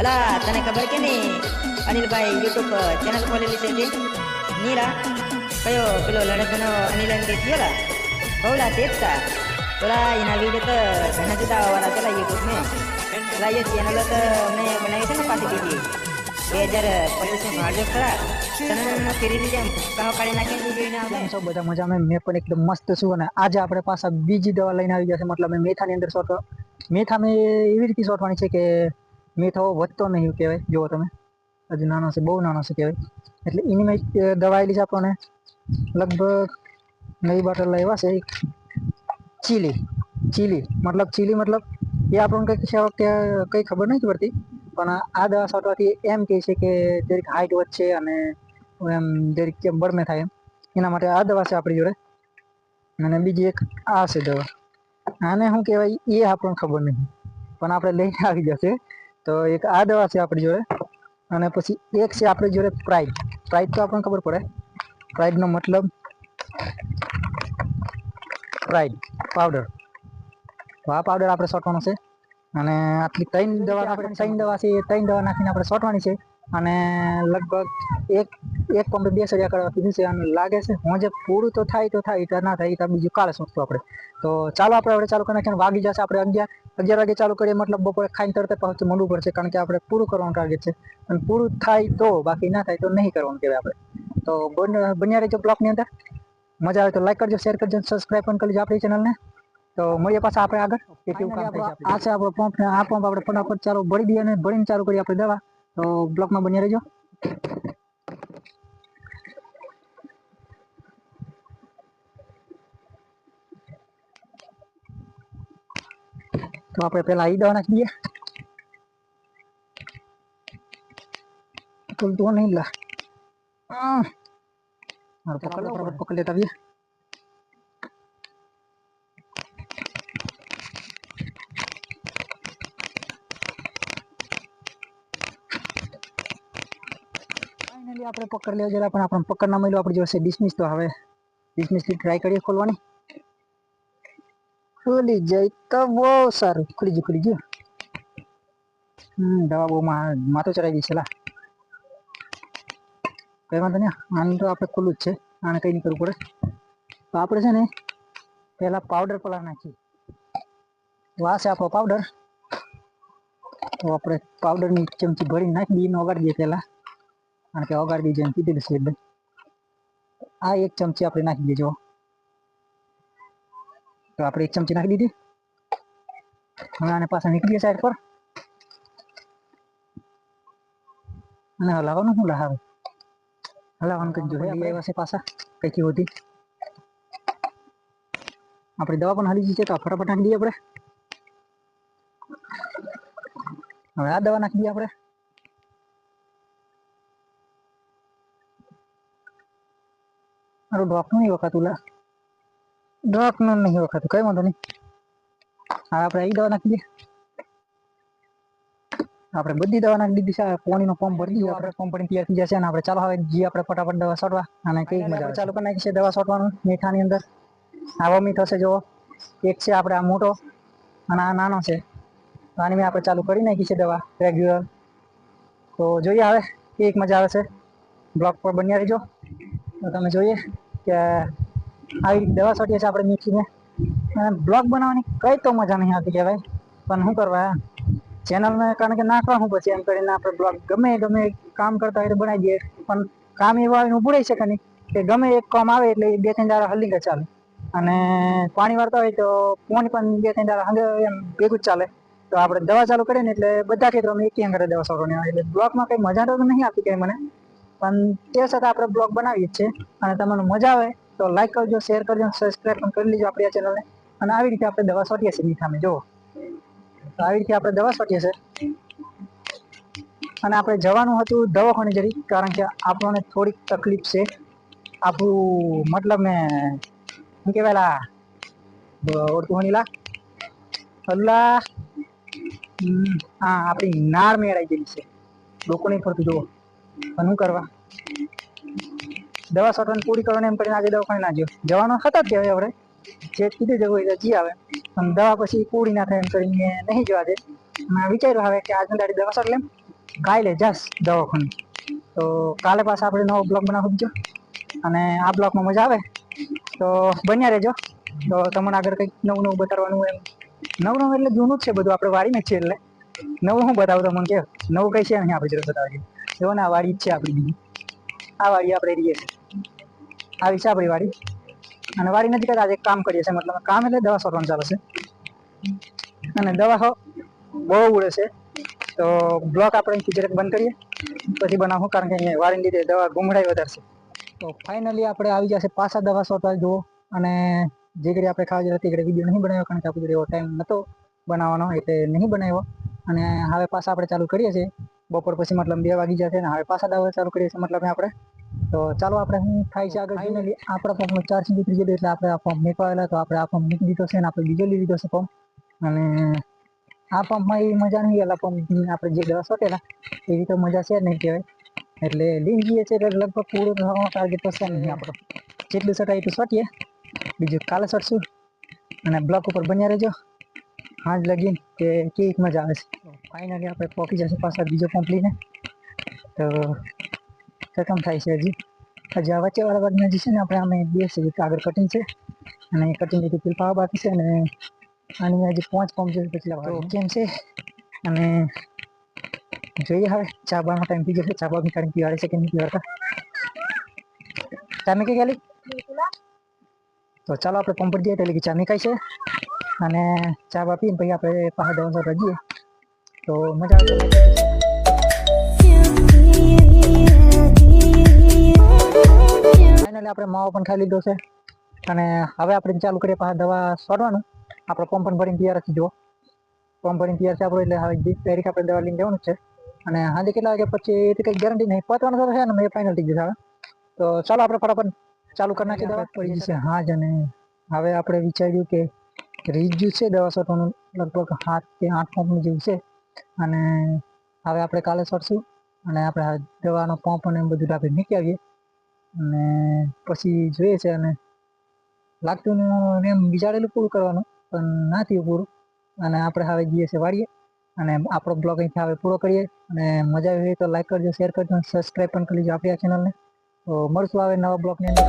અલા, તને ખબર કે નહીં? અનિલભાઈ યુટ્યુબ ચેનલ ખોલેલી છે નીરા, કયો પેલો લડકનો અનિલ એમ ગયેલા બહુલા તે જ તા પેલા એના વીડિયો તો ઘણા જુદા વાળા પેલા યુટ્યુબ મેં પેલા એ ચેનલ તો મેં બનાવી છે ને પાછી દીધી બે હજાર પચીસમાં ભાડ્યો ખરા. તને ફેરી જેમ કહો કાઢી નાખીને જોઈને કેમ બધા મજામાં મેં પણ એકદમ મસ્ત છું આજે આપણે પાછા બીજી દવા લઈને આવી ગયા છે. મતલબ મેથાની અંદર શોટ મેથા મેં એવી રીતે શોટવાની છે કે મેથો વધતો નહીં કહેવાય. જુઓ તમે. હજુ નાનો છે, બહુ નાનો છે કહેવાય. એટલે એની મેં દવા આવેલી છે આપણને. લગભગ નવી બોટલ લાવ્યા છે ચીલી. ચીલી. મતલબ ચીલી મતલબ એ આપણને કંઈક કંઈ ખબર નથી પડતી. પણ આ દવા છાંટવાથી એમ કહે છે કે જરીક હાઇટ વધશે અને એમ જરીક કેમ બળમે થાય એમ. એના માટે આ દવા છે આપણી જોડે. અને બીજી એક આ છે દવા. આને શું કહેવાય? એ આપણને ખબર નહીં પણ આપણે લઈને આવી જશે. તો એક આ દવા છે આપણી જોડે. અને પછી એક છે આપણી જોડે પ્રાઇડ પ્રાઇડ તો આપણને ખબર પડે. પ્રાઇડનો મતલબ પ્રાઇડ પાવડર તો આ પાવડર આપણે છોટવાનો છે. અને આટલી ત્રણ દવા આપણે ત્રણ દવા છે ત્રણ દવા નાખીને આપણે છોટવાની છે. અને લગભગ એક એક પંપ બે સળિયા કરવા કીધું છે અને લાગે છે હું જે પૂરું તો થાય તો થાય તો ના થાય તો બીજું કાલે સોચતું આપણે. તો ચાલો આપણે આપણે ચાલુ કરી નાખીએ વાગી જશે આપણે અગિયાર અગિયાર વાગે ચાલુ કરીએ મતલબ બપોરે ખાઈને તરત પાછું મંડવું પડશે કારણ કે આપણે પૂરું કરવાનું ટાર્ગેટ છે. અને પૂરું થાય તો બાકી ના થાય તો નહીં કરવાનું કહેવાય આપણે. તો બન- બન્યા રહેજો બ્લોગની અંદર. મજા આવે તો લાઈક કરજો શેર કરજો સબસ્ક્રાઈબ પણ કરજો આપણી ચેનલને તો મળીએ પાછા આપણે આગળ. આ છે આપણો પંપ ને આ પંપ આપણે ફટાફટ ચાલુ ભરી દઈએ અને ભરીને ચાલુ કરીએ આપણે દવા. તો બ્લોકમાં બન્યા રહેજો તો આપણે પેલા ઈ દવા નાખી દઈએ તો તો નહીં લા આહ. મારો પકડ લો, બરાબર પકડ લેતા આવીએ ફાઇનલી આપણે પકડ લેવા જરા પણ આપણે પકડ ના મળ્યું, આપણી જોડે ડિસમિસ તો હવે. ડિસમિસથી ટ્રાય કરીએ ખોલવાની. ખુલી જાય તો બહુ સારું. ખુલી ગયું ખુલી ગયું. હમ, દવા બહુ માથો ચડાવી દઈશ લા. કઈ વાંધો નહીં, આને તો આપણે ખુલ્લું જ છે. આને કંઈ નહીં કરવું પડે. તો આપણે છે ને પેલા પાવડર પેલા નાખીએ. વાસ છે આપણો પાવડર તો આપણે પાવડરની ચમચી ભરીને નાખી દઈએ ઓગાડી દઈએ પહેલા. કારણ કે ઓગાળી દીધું એમ કીધેલું છે આ એક ચમચી આપણે નાખી દેજો તો આપણે એક ચમચી નાખી દીધી. હવે આને પાછા નીકળીએ સાઈડ પર. અને હલાવવાનું શું લહાવે હલાવવાનું કંઈક જોઈએ લઈ આવ્યા છે પાછા કંઈક હોતી આપણી દવા પણ હાલી જઈએ તો ફટાફટ નાખી દઈએ આપણે. હવે આ દવા નાખી દઈએ આપણે. મારું ડોકનું નહીં વખાતું, લા. ડોકનું નહીં વખાતું, કઈ વાંધો નહીં. હા, આપણે એ દવા નાખી દઈએ. આપણે બધી દવા નાખી દીધી છે પાણીનો ફોર્મ ભરી દીધું, આપણે ફોર્મ ભરીને તૈયાર થઈ જશે અને આપણે ચાલો હવે જી આપણે ફટાફટ દવા છોટવા અને કઈ મજા આવે. ચાલુ કરી નાખી છે દવા છોટવાનું, મીઠાની અંદર. આવા મીઠો છે જો એક છે આપણે આ મોટો અને આ નાનો છે. આની મેં આપણે ચાલુ કરી નાખી છે દવા રેગ્યુલર તો જોઈએ હવે એક મજા આવે છે. બ્લોક પર બન્યા રહેજો. તો તમે જોઈએ કે આવી રીતે દવા છોટીએ છીએ આપણે મીઠીને. અને બ્લોગ બનાવવાની કઈ તો મજા નહીં આવતી કહેવાય. પણ શું કરવા? ચેનલને કારણ કે નાખવા હું પછી એમ કરીને આપણે બ્લોગ ગમે ગમે કામ કરતા હોય તો બનાવી દઈએ. પણ કામ એવું આવીને ઊભું રહી શકે નહીં કે ગમે એક કામ આવે એટલે બે ત્રણ દાડા હલી કે ચાલે. અને પાણી વાળતા હોય તો પાણી પણ બે ત્રણ દાડા હંગે એમ ભેગું જ ચાલે. તો આપણે દવા ચાલુ કરીએ ને એટલે બધા ખેતરોમાં એક ઘરે દવા છોડવાની આવે એટલે બ્લોકમાં કંઈ મજા તો નહીં આપી કંઈ મને. પણ તે છતાં આપણે બ્લોગ બનાવીએ જ છે અને તમને મજા આવે તો લાઈક કરજો શેર કરજો સબસ્ક્રાઈબ પણ કરી લેજો આપણી આ ચેનલને અને આવી રીતે આપણે દવા છોટીએ છીએ મીઠામાં, જુઓ. તો આવી રીતે આપણે દવા છોટીએ છીએ. અને આપણે જવાનું હતું દવાખાને જરી કારણ કે આપણને થોડીક તકલીફ છે. આપણું મતલબ મેં શું કહેવાય ઓળખું હોની અલ્લા. હા, આપણી નાળ મેળાઈ ગયેલી છે. લોકોને ફરતું, જુઓ. શું કરવા? દવા સોટવાની પૂરી કરવાની એમ કરીને આજે દવાખાને ના ગયો. જવાનો હતા જ કહેવાય આપણે જે કીધું જવું હોય તો જી આવે. પણ દવા પછી પૂરી ના થાય એમ કરીને નહીં જવા દે. મેં વિચાર્યું હવે કે આજના દાડી દવા સોટ લેમ. કાલે જાસ દવાખાને. તો કાલે પાછા આપણે નવો બ્લોગ બનાવવો બીજો. અને આ બ્લોગમાં મજા આવે. તો બન્યા રહેજો. તો તમને આગળ કંઈક નવું નવું બતાવવાનું એમ. નવું નવું એટલે જૂનું જ છે બધું. આપણે વારીને જ છે એટલે. નવું હું બતાવું તમને કે નવું કઈ છે નહીં, આપણે જરૂર બતાવવા જેવો ને, આ વાડી છે આપણી આ વાડી આપણે રહીએ છીએ. આવી છે આપણી વાડી. અને વાડી નથી કરતા, આજે કામ કરીએ છીએ. મતલબ કામ એટલે દવા સોરવાનું ચાલે છે. અને દવા બહુ ઉડે છે. તો બ્લોક આપણે જરાક બંધ કરીએ. પછી બનાવું, કારણ કે અહીંયા વાડીને લીધે દવા ગુમડાઈ વધારે તો ફાઇનલી આપણે આવી જશે પાછા દવા છોડતા જુઓ. અને જે ઘડી આપણે ખાવા જતા ઘડી વીડિયો નહીં બનાવ્યો, કારણ કે આપણે એવો ટાઈમ નહોતો બનાવવાનો, એટલે નહીં બનાવ્યો. અને હવે પાછા આપણે ચાલુ કરીએ છીએ. બપોર પછી મતલબ બે વાગી જશે ને હવે પાછા દાવા ચાલુ કરીએ છીએ મતલબ આપણે. તો ચાલો આપણે શું થાય છે આગળ ફાઇનલી આપણા પંપમાં ચાર્જ ઉતરી ગયેલું એટલે આપણે આ પંપ મૂકવા તો આપણે આ પંપ મૂકી દીધો છે અને આપણે બીજો લઈ લીધો છે પંપ અને આ પંપમાં એવી મજા નહીં એટલે પંપ આપણે જે દવા સોટેલા એવી તો મજા છે નહીં કહેવાય. એટલે લઈને જઈએ છીએ એટલે લગભગ પૂરો થવાનો ટાર્ગેટ તો નહીં આપણો. જેટલું સટાય એટલું સોટીએ, બીજું કાલે સટશું. અને બ્લોક ઉપર બન્યા રહેજો. હાજ લગીન કે કેવી મજા આવે છે. ફાઇનલી આપણે પહોંચી જશે પાછા બીજો પંપ લઈને તો ખતમ થાય છે હજી. હજી આ વચ્ચેવાળા ભાગમાં જે છે ને આપણે અમે બે છે આગળ કટિંગ છે અને કટિંગ લીધું પીલપાવા પાવા બાકી છે અને આની હજી પાંચ પંપ છે તો કેમ છે? અને જોઈએ હવે ચા બાનો ટાઈમ થઈ જશે. ચા બા કાઢી પીવાડે છે કે નહીં પીવાડતા? ચા કે ગયેલી તો ચાલો આપણે પંપ પર જઈએ એટલે કે ચા મીકાઈ છે. અને ચા બા પીને પછી આપણે પહાડ દવા રજીએ તો મજા આવે. તો ફાઇનલી આપણે માવો પણ ખાઈ લીધો છે. અને હવે આપણે ચાલુ કરીએ પાછા દવા સારવાનું આપણે પંપ પણ ભરીને તૈયાર જુઓ. પંપ ભરીને તૈયાર છે આપણું એટલે હવે ડાયરેક્ટ આપણે દવા લઈને જવાનું છે. અને હાજે કેટલા વાગે પછી એ કંઈ ગેરંટી નહીં પહોંચવાનું થશે છે ને મેં ફાઇનલ થઈ જશે હવે. તો ચાલો આપણે ફટાફટ ચાલુ કરી નાખીએ દવા. પડી જશે હા જ અને હવે આપણે વિચાર્યું કે રીજ્યુ છે દવા છોડવાનું લગભગ સાત કે આઠ પંપનું જેવું છે. અને હવે આપણે કાલે છોડશું અને આપણે દવાનો પંપ અને એમ બધું આપણે મૂકી આવીએ અને પછી જોઈએ છે અને લાગતું એમ વિચારેલું પૂરું કરવાનું, પણ ના થયું પૂરું. અને આપણે હવે જઈએ છીએ વાળીએ અને આપણો બ્લોગ અહીંથી હવે પૂરો કરીએ. અને મજા આવી હોય તો લાઈક કરજો શેર કરજો સબસ્ક્રાઈબ પણ કરી લેજો આપણી આ ચેનલને તો મળશું આવે નવા બ્લોગની અંદર.